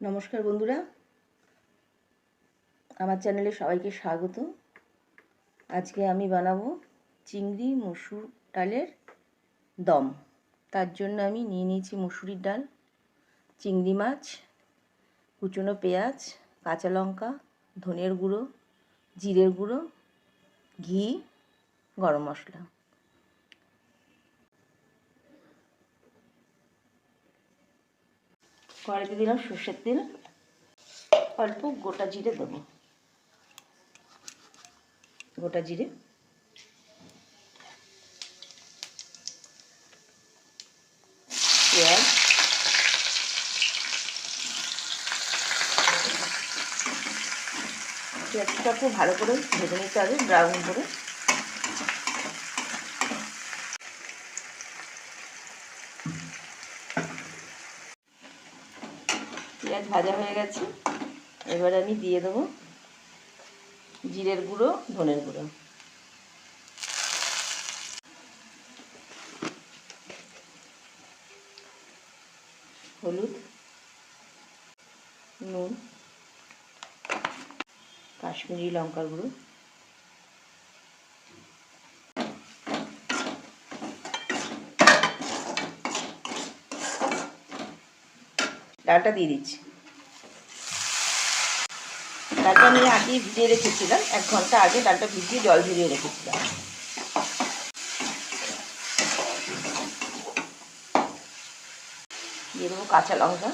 নমস্কার বন্ধুরা। আমার চ্যানেলে সবাইকে স্বাগত। আজকে আমি বানাবো চিংড়ি মসুর ডালের দম। তার জন্য আমি নিয়ে নিয়েছি মুসুরির ডাল, চিংড়ি মাছ, কুচনো পেঁয়াজ, কাঁচা লঙ্কা, ধনের গুঁড়ো, জিরের গুঁড়ো, ঘি, গরম মশলা। কড়াইতে দিলাম সর্ষের তেল। অল্প গোটা জিরে দেবো। গোটা জিরে। পেঁয়াজ। পেঁয়াজটা খুব ভালো করে ভেজে নিতে হবে ব্রাউন করে। পেঁয়াজ ভাজা হয়ে গেছে। এবার আমি দিয়ে দেবো জিরের গুঁড়ো, ধনের গুঁড়ো। হলুদ, নুন, কাশ্মীরি লঙ্কার গুঁড়ো। ডালটা দিয়ে দিচ্ছি। ডালটা আমি আগে ভিজিয়ে রেখেছিলাম। এক ঘণ্টা আগে ডালটা ভিজিয়ে জল ভিজিয়ে রেখেছিলাম। দিয়ে দেবো কাঁচা লঙ্কা।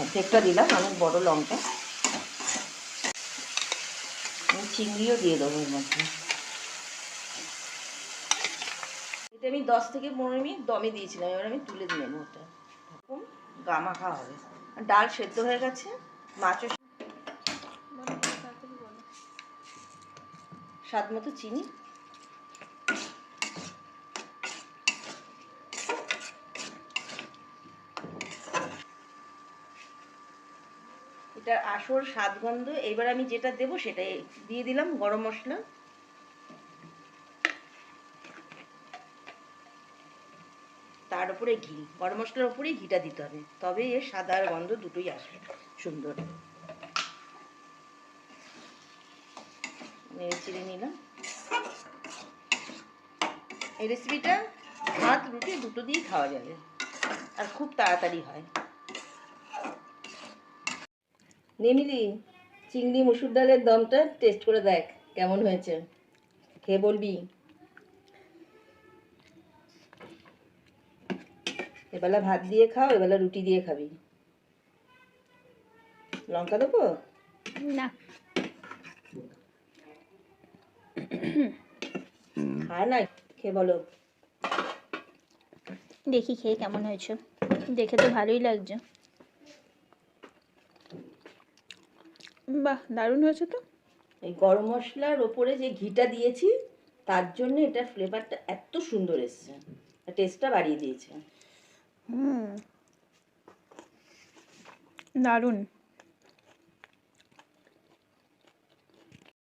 অর্ধেকটা দিলাম, অনেক বড় লঙ্কা। চিংড়িও দিয়ে দেবো এর মধ্যে। এটা আমি দশ থেকে পনেরো মিনিট দমে দিয়েছিলাম, এবার আমি তুলে নেব ওটা। এরকম গা মাখা হবে ডাল সেদ্ধ হয়ে গেছে মাছও স্বাদ মতো চিনি। এটার আসল স্বাদ গন্ধ এবার আমি যেটা দেবো সেটাই দিয়ে দিলাম গরম মশলা। তার উপরে ঘি, গরম মশলার উপরেই ঘিটা দিতে হবে। তবে এর সাদা আর গন্ধ দুটোই আসবে। সুন্দর। নেড়ে চিড়ে নিলাম। এই রেসিপিটা ভাত, রুটি দুটো দিয়েই খাওয়া যাবে। আর খুব তাড়াতাড়ি হয়। নেমিলি চিংড়ি, মুসুর ডালের দমটা টেস্ট করে দেখ, কেমন হয়েছে। খেয়ে বলবি। এবেলা ভাত দিয়ে খাও এবেলা রুটি দিয়ে খাবি। লঙ্কা দেবো? না। খায় না খেয়ে বলো। দেখি খেয়ে কেমন হয়েছে। দেখে তো ভালোই লাগছে। বাহ দারুণ হয়েছে তো। এই গরম মশলার ওপরে যে ঘিটা দিয়েছি তার জন্য এটার ফ্লেভারটা এত সুন্দর এসছে। টেস্টটা বাড়িয়ে দিয়েছে। হুম দারুণ